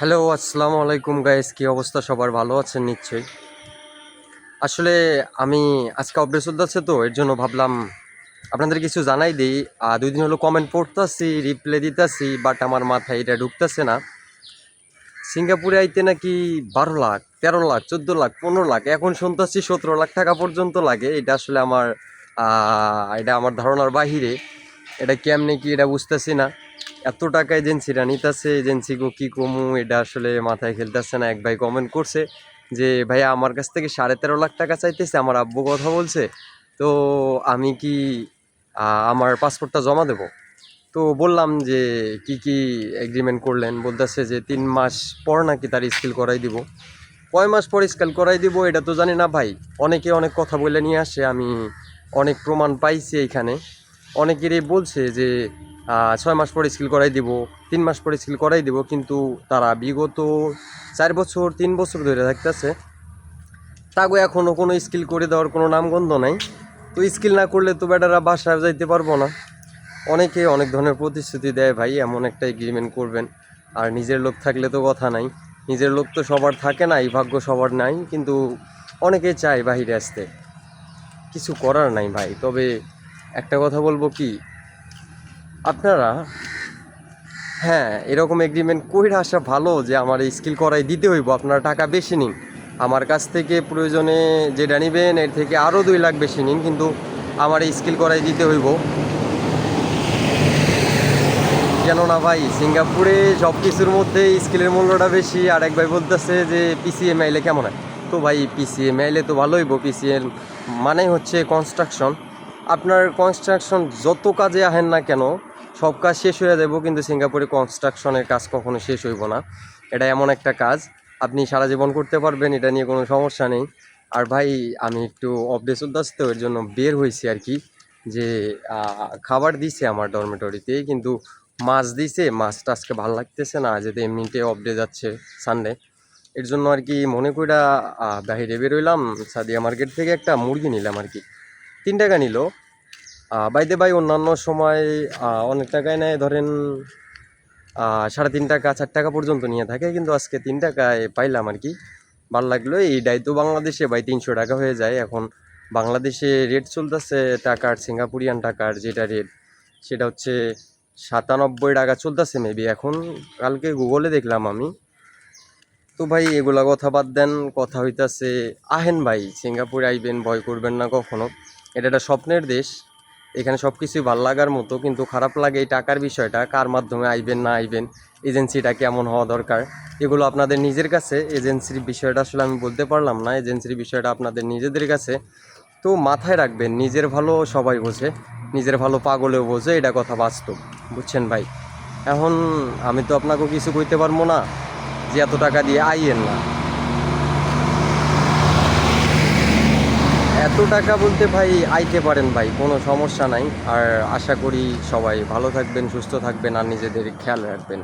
Hello, আসসালামু আলাইকুম guys কি অবস্থা? সবার ভালো আছেন? নিশ্চয়ই। আসলে আমি আজকে অভ্যেস আছে তো, এর জন্য ভাবলাম আপনাদের কিছু জানাই দিই। আর দুই দিন হলো কমেন্ট পড়তেছি রিপ্লাই দিতেছি বাট আমার মাথায় এটা ঢুকতেছে না। সিঙ্গাপুরে আইতে নাকি বারো লাখ, তেরো লাখ, চোদ্দ লাখ, পনেরো লাখ, এখন শুনতেছি সতেরো লাখ টাকা পর্যন্ত লাগে। এটা আসলে আমার এটা আমার ধারণার বাহিরে। এটা কেমনে কি, এটা বুঝতেছি না। এত টাকা এজেন্সিরা নিতেছে, এজেন্সি গো কি কমু, এটা আসলে মাথায় খেলতেছে না, এক ভাই কমেন্ট করছে যে, ভাইয়া, আমার কাছ থেকে সাড়ে তেরো লাখ টাকা চাইতেছে, আমার আব্বু কথা বলছে, তো আমি কি আমার পাসপোর্টটা জমা দেব? তো বললাম যে, কি কি এগ্রিমেন্ট করলেন? বলতেছে যে, তিন মাস পর নাকি তার স্কিল করাই দিব। কয় মাস পর স্কিল করাই দিব, এটা তো জানি না ভাই। অনেকে অনেক কথা বলে নিয়ে আসে, আমি অনেক প্রমাণ পাইছি এইখানে অনেকেরই বলছে যে ছয় মাস পরে স্কিল করাই দিব, তিন মাস পরে স্কিল করাই দিব, কিন্তু তারা বিগত চার বছর, তিন বছর ধরে থাকতেছে। তাগো এখনও কোনো স্কিল করে দেওয়ার কোনো নামগন্ধ নাই। তো স্কিল না করলে তো বেটারা বাসায় যাইতে পারব না। অনেকে অনেক ধরনের প্রতিশ্রুতি দেয়, ভাই, এমন একটা এগ্রিমেন্ট করবেন। আর নিজের লোক থাকলে তো কথা নাই। নিজের লোক তো সবার থাকে না, এই ভাগ্য সবার নাই, কিন্তু অনেকে চায় বাহিরে আসতে। কিছু করার নাই ভাই। তবে একটা কথা বলব কি আপনারা? হ্যাঁ এরকম এগ্রিমেন্ট কইরা আসা ভালো যে আমার স্কিল করাই দিতে হইব, আপনারা টাকা বেশি নিন। আমার কাছ থেকে প্রয়োজনে যেটা নিবেন, এর থেকে আরও দুই লাখ বেশি নিন, কিন্তু আমার স্কিল করাই দিতে হইব। কেননা ভাই, সিঙ্গাপুরে সব কিছুর মধ্যে স্কিলের মূল্যটা বেশি, আর এক ভাই বলতেছে যে পিসিএম আইলে কেমন হয়? তো ভাই পিসিএম আইলে তো ভালোই হইব পিসিএম মানে হচ্ছে কনস্ট্রাকশন আপনার কনস্ট্রাকশন যত কাজে আহেন না কেন সব কাজ শেষ হয়ে যাব কিন্তু সিঙ্গাপুরে কনস্ট্রাকশনের কাজ কখনো শেষ হইব না। এটা এমন একটা কাজ। আপনি সারা জীবন করতে পারবেন, এটা নিয়ে কোনো সমস্যা নেই। আর ভাই, আমি একটু অপডেট উদ্দাস তো এর জন্য বের হয়েছি আর কি যে খাবার দিছে আমার ডরমেটরিতে কিন্তু মাছ দিছে, মাছটা আজকে ভালো লাগতেছে না যেতে এমনিতে অফডে যাচ্ছে সানডে এর জন্য আর কি মনে কইরা বাহিরে বেরোইলাম সাদিয়া মার্কেট থেকে একটা মুরগি নিলাম আর কি। তিন টাকা নিল। বাইদে ভাই অন্যান্য সময় অনেক টাকায় নেয়। ধরেন সাড়ে তিন টাকা, চার টাকা পর্যন্ত নিয়ে থাকে, কিন্তু আজকে তিন টাকায় পাইলাম আর কি। ভালো লাগল এইটাই তো বাংলাদেশে ভাই তিনশো টাকা হয়ে যায়। এখন বাংলাদেশে রেট চলতেছে টাকার সিঙ্গাপুরিয়ান টাকার যেটা রেট সেটা হচ্ছে সাতানব্বই টাকা চলতেছে মেবি এখন কালকে গুগলে দেখলাম আমি। তো ভাই, এগুলা কথা বাদ দেন, কথা হইতাছে, আহেন ভাই সিঙ্গাপুরে আইবেন, ভয় করবেন না কখনো। এটা একটা স্বপ্নের দেশ। এখানে সব কিছুই ভালো লাগার মতো, কিন্তু খারাপ লাগে এই টাকার বিষয়টা, কার মাধ্যমে আইবেন, না আইবেন, এজেন্সিটা কেমন হওয়া দরকার, এগুলো আপনাদের নিজের কাছে, এজেন্সির বিষয়টা আসলে আমি বলতে পারলাম না, এজেন্সির বিষয়টা আপনাদের নিজেদের কাছে। তো মাথায় রাখবেন, নিজের ভালো সবাই বোঝে, নিজের ভালো পাগলেও বোঝে, এটা কথা বাস্তব, বুঝছেন ভাই? এখন আমি তো আপনাকে কিছু কইতে পারব না, যে এত টাকা দিয়ে আইয়েন না। এত টাকা বলতে ভাই আইতে পারেন ভাই, কোনো সমস্যা নাই। আর আশা করি সবাই ভালো থাকবেন, সুস্থ থাকবেন, আর নিজেদের খেয়াল রাখবেন।